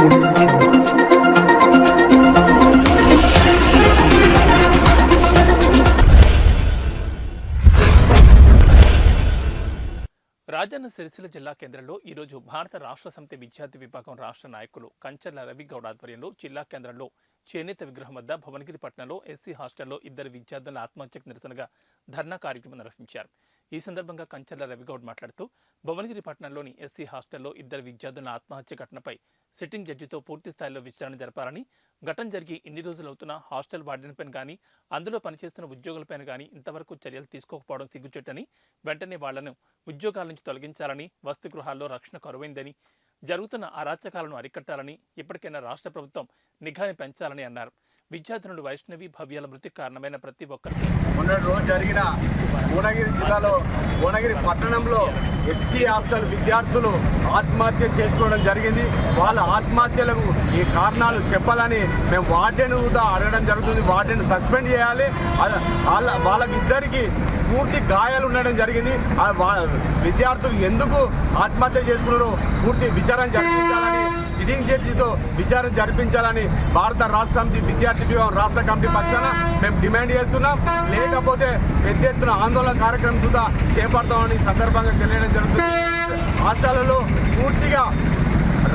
రాజన్న సిరిసిల్ల జిల్లా కేంద్రంలో ఈరోజు భారత రాష్ట్ర సమితి విద్యార్థి విభాగం రాష్ట్ర నాయకులు కంచర్ల రవి గౌడ్ ఆధ్వర్యంలో జిల్లా కేంద్రంలో చేనేత విగ్రహం వద్ద భువనగిరి పట్టణంలో ఎస్సీ హాస్టల్లో ఇద్దరు విద్యార్థుల ఆత్మహత్యకు నిరసనగా ధర్నా కార్యక్రమం నిర్వహించారు. ఈ సందర్భంగా కంచర్ల రవిగౌడ్ మాట్లాడుతూ భువనగిరి పట్టణంలోని ఎస్సీ హాస్టల్లో ఇద్దరు విద్యార్థుల ఆత్మహత్య ఘటనపై సిట్టింగ్ జడ్జితో పూర్తి స్థాయిలో విచారణ జరపాలని ఘటన జరిగి ఇన్ని రోజులవుతున్న హాస్టల్ వార్డెన్పైన కానీ అందులో పనిచేస్తున్న ఉద్యోగులపైన కానీ ఇంతవరకు చర్యలు తీసుకోకపోవడం సిగ్గుచెట్టని వెంటనే వాళ్ళను ఉద్యోగాల నుంచి తొలగించాలని వసతి గృహాల్లో రక్షణ కరువైందని జరుగుతున్న అరాచకాలను అరికట్టాలని ఇప్పటికైనా రాష్ట్ర ప్రభుత్వం నిఘాని పెంచాలని అన్నారు. విద్యార్థినుడు వైష్ణవి భవ్యాల మృతికి కారణమైన ప్రతి ఒక్కరికి మొన్నటి రోజు జరిగిన భువనగిరి జిల్లాలో భువనగిరి పట్టణంలో ఎస్సీ హాస్టల్ విద్యార్థులు ఆత్మహత్య చేసుకోవడం జరిగింది. వాళ్ళ ఆత్మహత్యలకు ఈ కారణాలు చెప్పాలని మేము వార్డెన్ కూడా అడగడం జరుగుతుంది. వార్డెన్ సస్పెండ్ చేయాలి. వాళ్ళ వాళ్ళకిద్దరికి పూర్తి గాయాలు ఉండడం జరిగింది. విద్యార్థులు ఎందుకు ఆత్మహత్య చేసుకున్నారో పూర్తి విచారం జరిపించాలని సిట్టింగ్ జడ్జితో విచారణ జరిపించాలని భారత రాష్ట్ర సమితి విద్యార్థి విభాగం రాష్ట్ర కమిటీ పక్షాన మేము డిమాండ్ చేస్తున్నాం. లేకపోతే పెద్ద ఎత్తున ఆందోళన కార్యక్రమం కూడా చేపడతామని సందర్భంగా తెలియడం జరుగుతుంది. హాస్టళ్ళలో పూర్తిగా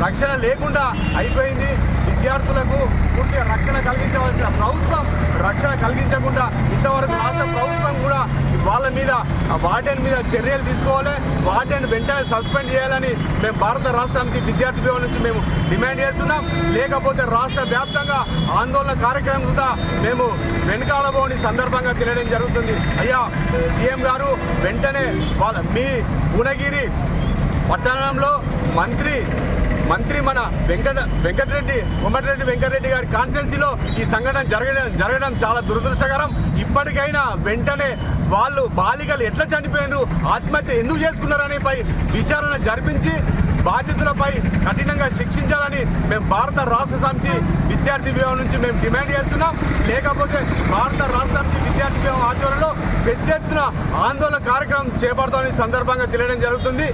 రక్షణ లేకుండా అయిపోయింది. విద్యార్థులకు పూర్తిగా రక్షణ కలిగించవలసిన ప్రభుత్వం రక్షణ కలిగించకుండా ఇంతవరకు రాష్ట్ర ప్రభుత్వం కూడా వాళ్ళ మీద ఆ వార్డెన్ మీద చర్యలు తీసుకోవాలి. వార్డెన్ వెంటనే సస్పెండ్ చేయాలని మేము భారత రాష్ట్రానికి విద్యార్థి భవన్ నుంచి మేము డిమాండ్ చేస్తున్నాం. లేకపోతే రాష్ట్ర వ్యాప్తంగా ఆందోళన కార్యక్రమం కూడా మేము వెనుకాడబోని సందర్భంగా తెలియడం జరుగుతుంది. అయ్యా సీఎం గారు వెంటనే వాళ్ళ మీ భువనగిరి పట్టణంలో మంత్రి మంత్రి మన వెంకట వెంకటరెడ్డి కోమటిరెడ్డి వెంకటరెడ్డి గారి కాన్స్టెన్సీలో ఈ సంఘటన జరగడం జరగడం చాలా దురదృష్టకరం. ఇప్పటికైనా వెంటనే వాళ్ళు బాలికలు ఎట్లా చనిపోయినారు ఆత్మహత్య ఎందుకు చేసుకున్నారనే పై విచారణ జరిపించి బాధితులపై కఠినంగా శిక్షించాలని మేము భారత రాష్ట్ర సమితి విద్యార్థి వ్యూహం నుంచి మేము డిమాండ్ చేస్తున్నాం. లేకపోతే భారత రాష్ట్ర సమితి విద్యార్థి వ్యూహం ఆధ్వర్యంలో పెద్ద ఎత్తున ఆందోళన కార్యక్రమం చేపడతామని సందర్భంగా తెలియడం జరుగుతుంది.